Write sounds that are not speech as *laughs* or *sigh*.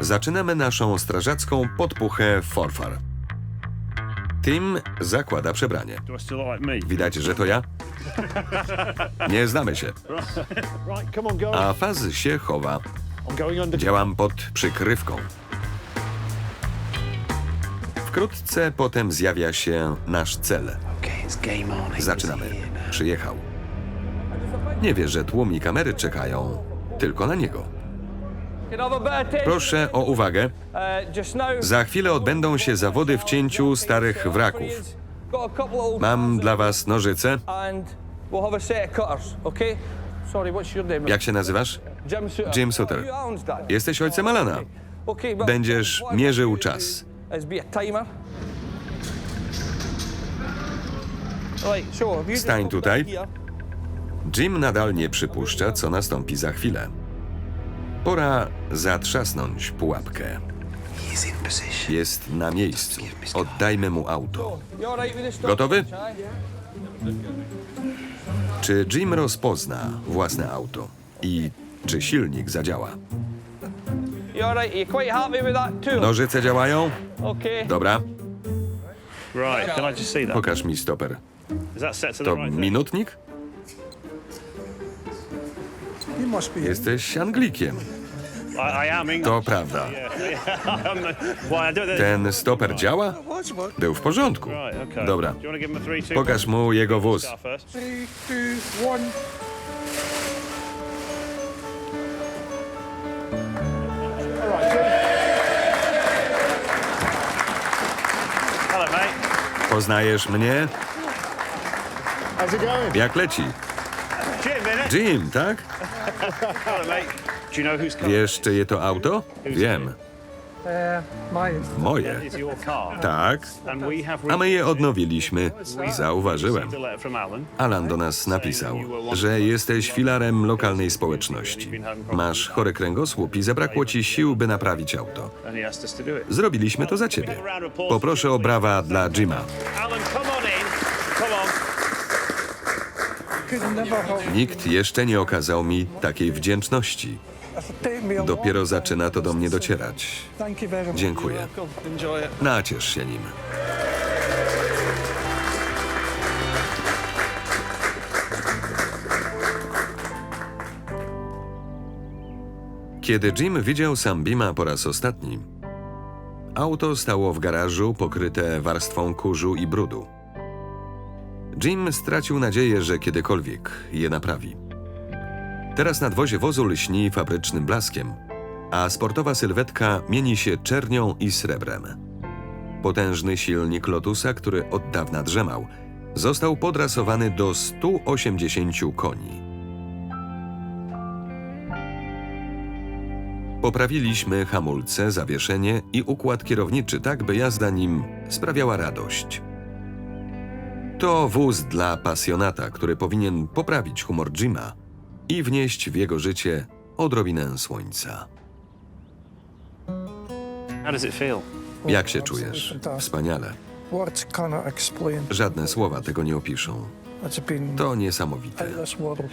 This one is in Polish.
Zaczynamy naszą strażacką podpuchę Forfar. Tim zakłada przebranie. Widać, że to ja? Nie znamy się. A Faz się chowa. Działam pod przykrywką. Wkrótce potem zjawia się nasz cel. Zaczynamy. Przyjechał. Nie wie, że tłum i kamery czekają tylko na niego. Proszę o uwagę. Za chwilę odbędą się zawody w cięciu starych wraków. Mam dla was nożyce. Jak się nazywasz? Jim Sutter. Jesteś ojcem Alana. Będziesz mierzył czas. Stań tutaj. Jim nadal nie przypuszcza, co nastąpi za chwilę. Pora zatrzasnąć pułapkę. Jest na miejscu. Oddajmy mu auto. Gotowy? Czy Jim rozpozna własne auto? I czy silnik zadziała? Nożyce działają? Dobra, pokaż mi stoper. To minutnik? Jesteś Anglikiem. I, I am English. To prawda. *laughs* *laughs* Ten stoper działa? What? Był w porządku. Dobra. Pokaż mu jego wóz. Start first. Three, two, one. Hello, mate. Poznajesz mnie? How's it going? Jak leci? Jim, tak? Wiesz, czyje to auto? Wiem. Moje. Tak. A my je odnowiliśmy. Zauważyłem. Alan. Do nas napisał, że jesteś filarem lokalnej społeczności. Masz chory kręgosłup i zabrakło ci sił, by naprawić auto. Zrobiliśmy to za ciebie. Poproszę o brawa dla Jima. Alan, come on in. Come on. Nikt jeszcze nie okazał mi takiej wdzięczności. Dopiero zaczyna to do mnie docierać. Dziękuję. Naciesz się nim. Kiedy Jim widział Sambima po raz ostatni, auto stało w garażu pokryte warstwą kurzu i brudu. Jim stracił nadzieję, że kiedykolwiek je naprawi. Teraz nadwozie wozu lśni fabrycznym blaskiem, a sportowa sylwetka mieni się czernią i srebrem. Potężny silnik Lotusa, który od dawna drzemał, został podrasowany do 180 koni. Poprawiliśmy hamulce, zawieszenie i układ kierowniczy tak, by jazda nim sprawiała radość. To wóz dla pasjonata, który powinien poprawić humor Jima i wnieść w jego życie odrobinę słońca. How does it feel? Jak się czujesz? Wspaniale. Words cannot explain. Żadne słowa tego nie opiszą. It's been To niesamowite. out of this world.